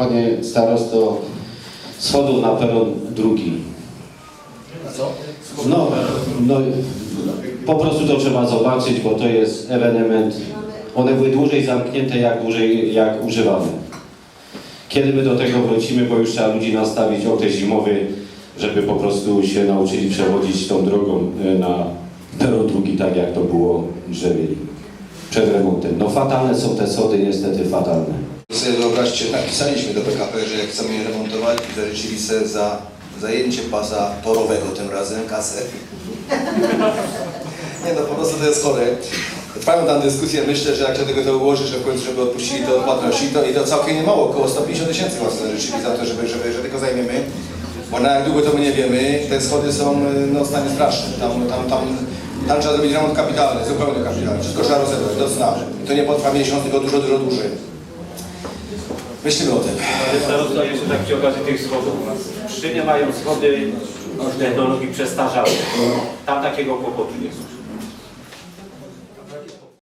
Panie starosto, schodów na peron drugi. Co? No, no, po prostu to trzeba zobaczyć, bo to jest ewenement. One były dłużej zamknięte, jak dłużej, jak używane. Kiedy my do tego wrócimy, bo już trzeba ludzi nastawić okres zimowy, żeby po prostu się nauczyli przechodzić tą drogą e, na peron drugi, tak jak to było drzewieli przed remontem. No fatalne są te sody, niestety fatalne. sobie wyobraźcie, napisaliśmy do PKP, że jak chcemy je remontować, zaliczyli sobie za zajęcie pasa torowego tym razem kasę. Nie no, po prostu to jest chore. Trwają tam dyskusje, myślę, że jak się tego to ułoży, że w końcu, żeby odpuścili to płatności, to i to całkiem nie mało, około 150 tysięcy sobie zaliczyli za to, żeby, żeby, że tylko zajmiemy. Bo na jak długo to my nie wiemy, te schody są no, w stanie strasznym. Tam, tam, tam, tam trzeba zrobić remont kapitalny, zupełnie kapitalny. Wszystko trzeba rozebrać do cna. I to nie potrwa miesiąc, tylko dużo, dużo dłużej. Myślimy o tym. Ale starosta jeszcze tak przy okazji tych schodów. Pszczyny mają schody technologii przestarzałej. Tam takiego kłopotu nie ma.